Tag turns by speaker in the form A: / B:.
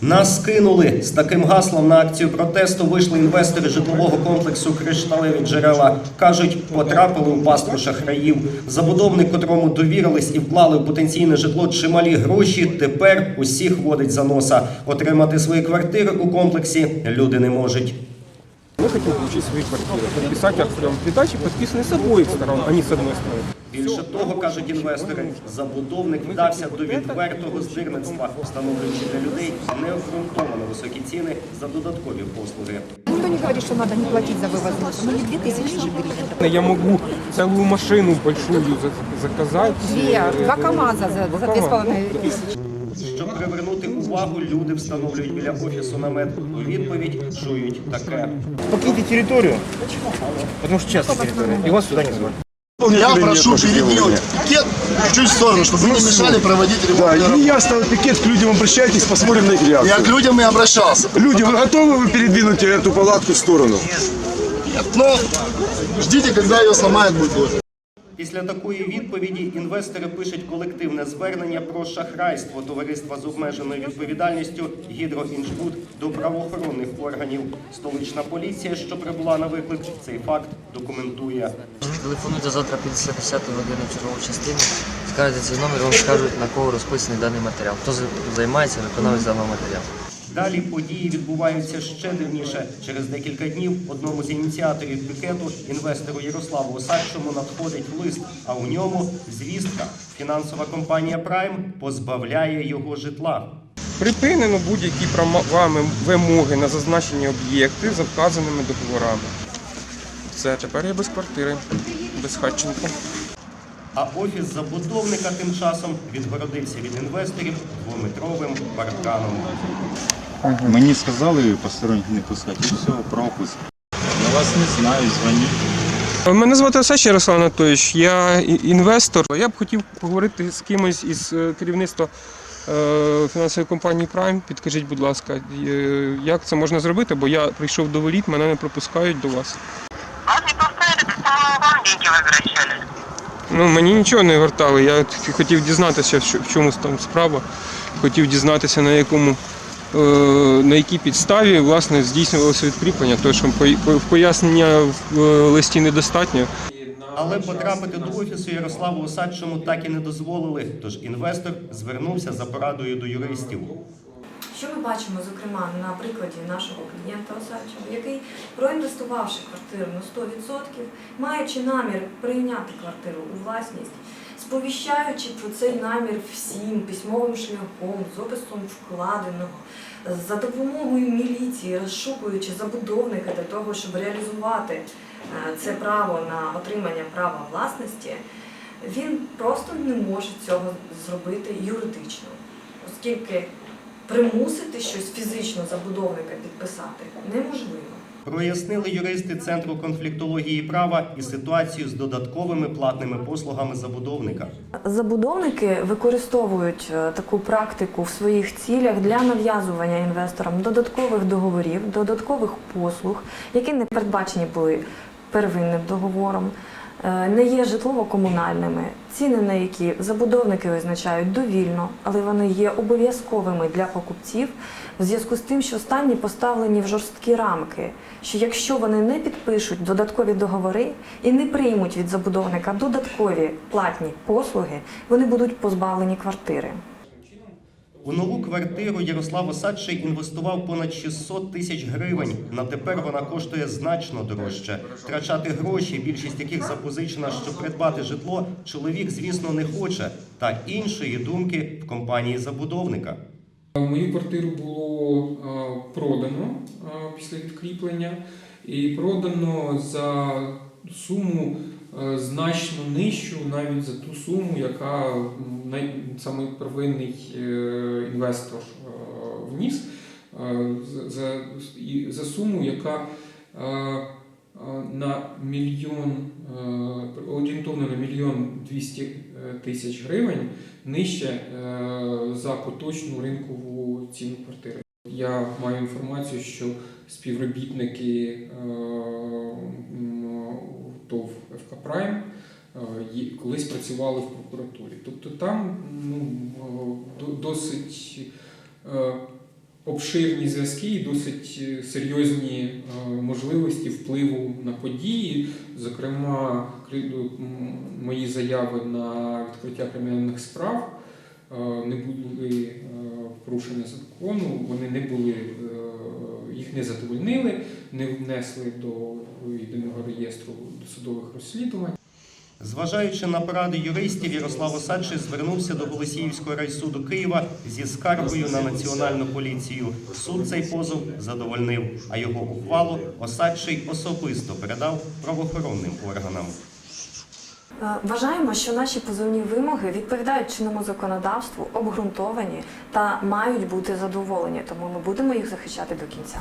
A: Нас скинули з таким гаслом на акцію протесту. Вийшли інвестори житлового комплексу Кришталеві джерела. кажуть, потрапили у пастку шахраїв. Забудовник, котрому довірились і вклали в потенційне житло чималі гроші. Тепер усіх водить за носа. Отримати свої квартири у комплексі люди не можуть.
B: мы хотим получить свои квартиры, подписать акт приема передачи, подписанный с обоих сторон, а не с одной стороны.
A: Більше того, кажуть інвестори, забудовник вдався до відвертого здирництва, встановлюючи для людей необґрунтовано високі ціни за додаткові послуги.
C: Никто не говорит, что надо не платить за вывоз мусора. Ну, не 2000 же гривен.
B: Я могу целую машину большую за- заказать.
C: Две,
B: э,
C: два КАМАЗа за,
B: два
C: за две с
B: КамАЗа.
C: половиной тысячи.
A: Щоб привернути увагу, люди встановлюють біля офісу намет. У відповідь чують таке.
D: покиньте территорию, потому что частная территория, и вас сюда не звали.
E: Я прошу передвинуть пикет чуть в сторону, чтобы вы не мешали проводить ремонт.
F: Да, и я ставлю пикет, к людям обращайтесь, посмотрим на их
E: Я
F: реакцию.
E: к людям и обращался.
F: Люди, вы готовы вы передвинуть эту палатку в сторону?
E: Но ждите, когда ее сломают будет позже.
A: Після такої відповіді інвестори пишуть колективне звернення про шахрайство товариства з обмеженою відповідальністю «Гідроінжбуд» до правоохоронних органів. Столична поліція, що прибула на виклик, цей факт документує.
G: Телефонуйте завтра 50 годину в чергову частину, скажете цей номер, вам скажуть на кого розписаний даний матеріал. Хто за- займається виконавець даного матеріалу.
A: Далі події відбуваються ще дивніше. Через декілька днів одному з ініціаторів пікету, інвестору Ярославу Осадчому, надходить лист, а у ньому звістка. Фінансова компанія Прайм позбавляє його житла.
B: Припинено будь-які правами вимоги на зазначені об'єкти за вказаними договорами. Все, тепер я без квартири, без хатченка.
A: А офіс забудовника тим часом відгородився від інвесторів двометровим парканом.
H: Мені сказали посторонніх не пускати, і все, пропуск. Я вас не знаю, дзвоніть.
B: Мене звати Осадчий Ярослав Анатолійович, я інвестор. Я б хотів поговорити з кимось із е, керівництва е, фінансової компанії Prime. Підкажіть, будь ласка, е, як це можна зробити, бо я прийшов до воліт, мене не пропускають до вас.
I: Вас не так, по-моему, вам деньги возвращали.
B: Ну, мені нічого не вертали. Я хотів дізнатися, в чому там справа. Хотів дізнатися, на якому. Е, На якій підставі власне здійснювалося відкріплення, тому що по- по- пояснення в листі недостатньо.
A: Але потрапити до офісу Ярославу Осадчому так і не дозволили. Тож інвестор звернувся за порадою до юристів.
J: Що ми бачимо, зокрема, на прикладі нашого клієнта Осадчого, який, проінвестувавши квартиру на 100%, маючи намір прийняти квартиру у власність, сповіщаючи про цей намір всім письмовим шляхом, з описом вкладеного, за допомогою міліції, розшукуючи забудовника для того, щоб реалізувати е, це право на отримання права власності, він просто не може цього зробити юридично, оскільки примусити щось фізично забудовника підписати неможливо.
A: Прояснили юристи Центру конфліктології права і ситуацію з додатковими платними послугами забудовника.
J: Забудовники використовують е, таку практику в своїх цілях для нав'язування інвесторам додаткових договорів, додаткових послуг, які не передбачені були первинним договором, не є житлово-комунальними, ціни на які забудовники визначають довільно, але вони є обов'язковими для покупців в зв'язку з тим, що останні поставлені в жорсткі рамки. Що якщо вони не підпишуть додаткові договори і не приймуть від забудовника додаткові платні послуги, вони будуть позбавлені квартири.
A: У нову квартиру Ярослав Осадчий інвестував понад 600 тисяч гривень. На тепер вона коштує значно дорожче. Втрачати гроші, більшість яких запозичена, щоб придбати житло, чоловік, звісно, не хоче. Та іншої думки в компанії забудовника.
B: Мою квартиру було продано після відкріплення, і продано за суму значно нижчу, навіть за ту суму, яка самий первинний е, інвестор е, вніс, е, за, за, суму, яка е, е, на мільйон е, орієнтовно на мільйон двісті е, тисяч гривень нижче е, за поточну ринкову ціну квартири. Я маю інформацію, що співробітники е, ТОВ ФК Прайм колись працювали в прокуратурі. Тобто там ну, е, досить е, обширні зв'язки і досить е, серйозні можливості впливу на події. Зокрема, мої заяви на відкриття кримінальних справ не були порушення закону, вони не були, їх не задовольнили, не внесли до єдиного реєстру досудових розслідувань.
A: Зважаючи на поради юристів, Ярослав Осадчий звернувся до Голосіївського райсуду Києва зі скаргою на національну поліцію. Суд цей позов задовольнив, а його ухвалу Осадчий особисто передав правоохоронним органам.
J: Е, Вважаємо, що наші позовні вимоги відповідають чинному законодавству, обґрунтовані та мають бути задоволені, тому ми будемо їх захищати до кінця.